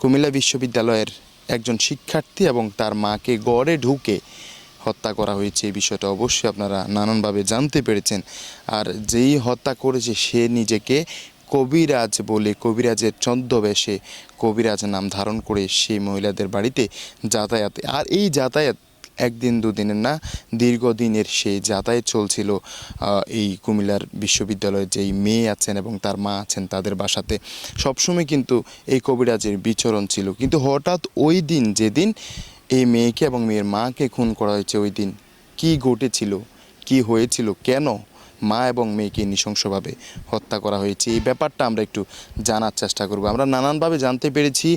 কুমিল্লা বিশ্ববিদ্যালয়ের একজন শিক্ষার্থী এবং তার মাকে গড়ে ঢুকে হত্যা করা হয়েছে। এই বিষয়টা অবশ্যই আপনারা নানানভাবে জানতে পেরেছেন। আর যেই হত্যা করেছে, সে নিজেকে কবিরাজ বলে, কবিরাজের ছদ্মবেশে কবিরাজ নাম ধারণ করে সেই মহিলাদের বাড়িতে যাতায়াত। আর এই যাতায়াত একদিন দুদিনের না, দীর্ঘদিনের সেই যাতায়াত চলছিল এই কুমিল্লার বিশ্ববিদ্যালয়ে যেই মেয়ে আছেন এবং তার মা আছেন তাদের বাসাতে। সবসময় কিন্তু এই কবিরাজের বিচরণ ছিল। কিন্তু হঠাৎ ওই দিন যেদিন এই মেয়েকে এবং মেয়ের মাকে খুন করা হয়েছে, ওই দিন কী ঘটেছিল, কি হয়েছিল, কেন? মা এবং মেয়েকে নৃশংসভাবে হত্যা করা হয়েছে। এই ব্যাপারটা আমরা একটু জানার চেষ্টা করব। আমরা নানানভাবে জানতে পেরেছি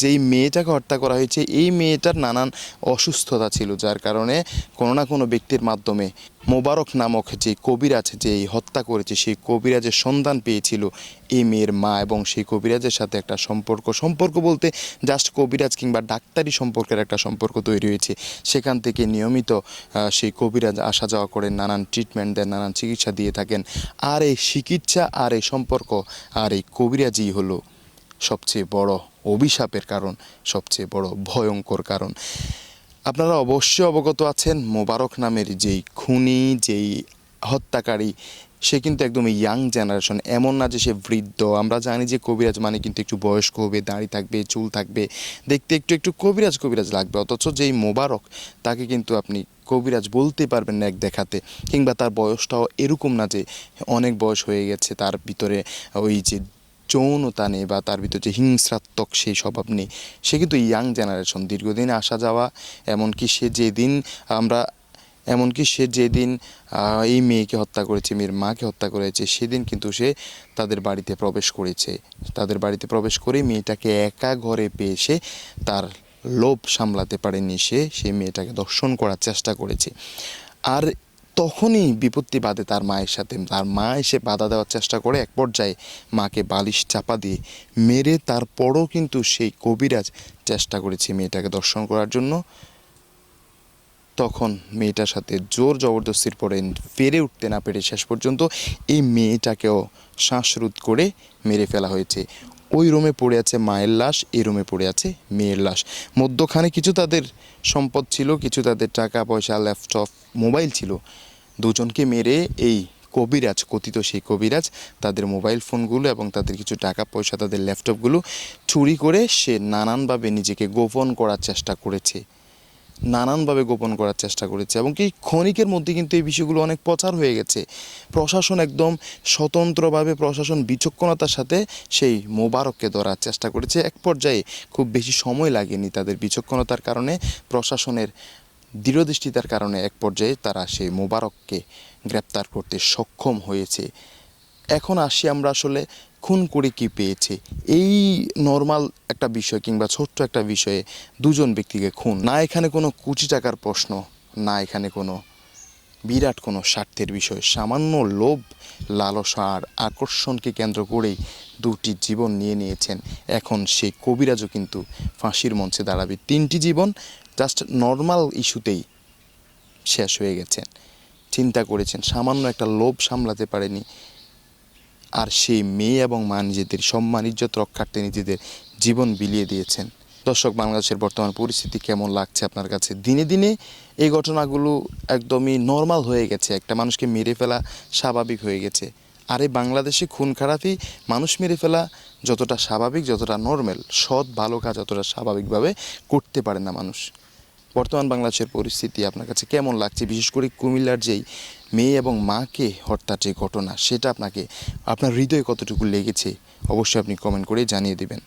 যেই মেয়েটাকে হত্যা করা হয়েছে, এই মেয়েটার নানান অসুস্থতা ছিল, যার কারণে কোনো না কোনো ব্যক্তির মাধ্যমে মোবারক নামক যে কবিরাজ যে এই হত্যা করেছে, সেই কবিরাজের সন্ধান পেয়েছিল এই মেয়ের মা এবং সেই কবিরাজের সাথে একটা সম্পর্ক। সম্পর্ক বলতে জাস্ট কবিরাজ কিংবা ডাক্তারি সম্পর্কের একটা সম্পর্ক তৈরি হয়েছে। সেখান থেকে নিয়মিত সেই কবিরাজ আসা যাওয়া করে নানান ট্রিটমেন্ট দেন, নানান চিকিৎসা দিয়ে থাকেন। আর এই চিকিৎসা আর এই সম্পর্ক আর এই কবিরাজই হলো সবচেয়ে বড় অভিশাপের কারণ, সবচেয়ে বড় ভয়ঙ্কর কারণ। আপনারা অবশ্যই অবগত আছেন, মোবারক নামের যেই খুনি, যেই হত্যাকারী, সে কিন্তু একদম ইয়াং জেনারেশন এমন না যে সে বৃদ্ধ। আমরা জানি যে কবিরাজ মানে কিন্তু একটু বয়স্ক হবে, দাড়ি থাকবে, চুল থাকবে, দেখতে একটু একটু কবিরাজ কবিরাজ লাগবে। অথচ যেই মোবারক, তাকে কিন্তু আপনি কবিরাজ বলতে পারবেন না এক দেখাতে, কিংবা তার বয়সটাও এরকম না যে অনেক বয়স হয়ে গেছে, তার ভিতরে ওই যে যৌনতা নেই বা তার ভিতরে যে হিংস্রাত্মক সেই স্বভাব নেই। সে কিন্তু ইয়াং জেনারেশন দীর্ঘদিন আসা যাওয়া, এমনকি সে যেদিন আমরা, এমনকি সে যেদিন এই মেয়েকে হত্যা করেছে, মেয়ের মাকে হত্যা করেছে, সেদিন কিন্তু সে তাদের বাড়িতে প্রবেশ করেছে। তাদের বাড়িতে প্রবেশ করে মেয়েটাকে একা ঘরে পেয়ে সে তার লোভ সামলাতে পারেনি সে সেই মেয়েটাকে দর্শন করার চেষ্টা করেছে। আর তখনই বিপত্তি বাদে তার মায়ের সাথে। তার মা এসে বাধা দেওয়ার চেষ্টা করে, এক পর্যায়ে মাকে বালিশ চাপা দিয়ে মেরে তারপরও কিন্তু সেই কবিরাজ চেষ্টা করেছে মেয়েটাকে দর্শন করার জন্য। তখন মেয়েটার সাথে জোর জবরদস্তির পরে পেরে উঠতে না পেরে শেষ পর্যন্ত এই মেয়েটাকেও শ্বাসরোধ করে মেরে ফেলা হয়েছে। ওই রুমে পড়ে আছে মায়ের লাশ, এই রুমে পড়ে আছে মেয়ের লাশ। মধ্যখানে কিছু তাদের সম্পদ ছিল, কিছু তাদের টাকা পয়সা, ল্যাপটপ, মোবাইল ছিল। দুজনকে মেরে এই কবিরাজ, কথিত সেই কবিরাজ, তাদের মোবাইল ফোনগুলো এবং তাদের কিছু টাকা পয়সা, তাদের ল্যাপটপগুলো চুরি করে সে নানানভাবে নিজেকে গোপন করার চেষ্টা করেছে। নানানভাবে গোপন করার চেষ্টা করেছে এবং কি ক্ষণিকের মধ্যে কিন্তু এই বিষয়গুলো অনেক প্রচার হয়ে গেছে। প্রশাসন একদম স্বতন্ত্রভাবে প্রশাসন বিচক্ষণতার সাথে সেই মোবারককে ধরার চেষ্টা করেছে। এক পর্যায়ে খুব বেশি সময় লাগেনি তাদের বিচক্ষণতার কারণে, প্রশাসনের দৃঢ়দৃষ্টিতার কারণে এক পর্যায়ে তারা সেই মোবারককে গ্রেপ্তার করতে সক্ষম হয়েছে। এখন আসি আমরা আসলে খুন করে কি পেয়েছে। এই নর্মাল একটা বিষয় কিংবা ছোট্ট একটা বিষয়ে দুজন ব্যক্তিকে খুন। না এখানে কোনো কোটি টাকার প্রশ্ন, না এখানে কোনো বিরাট কোনো স্বার্থের বিষয়। সামান্য লোভ, লালসা আর আকর্ষণকে কেন্দ্র করেই দুটি জীবন নিয়ে নিয়েছেন। এখন সেই কবিরাজও কিন্তু ফাঁসির মঞ্চে দাঁড়াবে। তিনটি জীবন জাস্ট নর্মাল ইস্যুতেই শেষ হয়ে গেছেন। চিন্তা করেছেন, সামান্য একটা লোভ সামলাতে পারেনি। আর সেই মেয়ে এবং মা নিজেদের সম্মান, ইজ্জত রক্ষার্থে নিজেদের জীবন বিলিয়ে দিয়েছেন। দর্শক, বাংলাদেশের বর্তমান পরিস্থিতি কেমন লাগছে আপনার কাছে? দিনে দিনে এই ঘটনাগুলো একদমই নর্মাল হয়ে গেছে। একটা মানুষকে মেরে ফেলা স্বাভাবিক হয়ে গেছে। আর এই বাংলাদেশে খুন খারাপই মানুষ মেরে ফেলা যতটা স্বাভাবিক, যতটা নর্মাল সৎ, ভালো কাজ যতটা স্বাভাবিকভাবে করতে পারে না মানুষ। বর্তমান বাংলাদেশের পরিস্থিতি আপনার কাছে কেমন লাগছে? বিশেষ করে কুমিল্লার যেই মেয়ে এবং মাকে হত্যার যে ঘটনা, সেটা আপনাকে, আপনার হৃদয়ে কতটুকু লেগেছে, অবশ্যই আপনি কমেন্ট করে জানিয়ে দেবেন।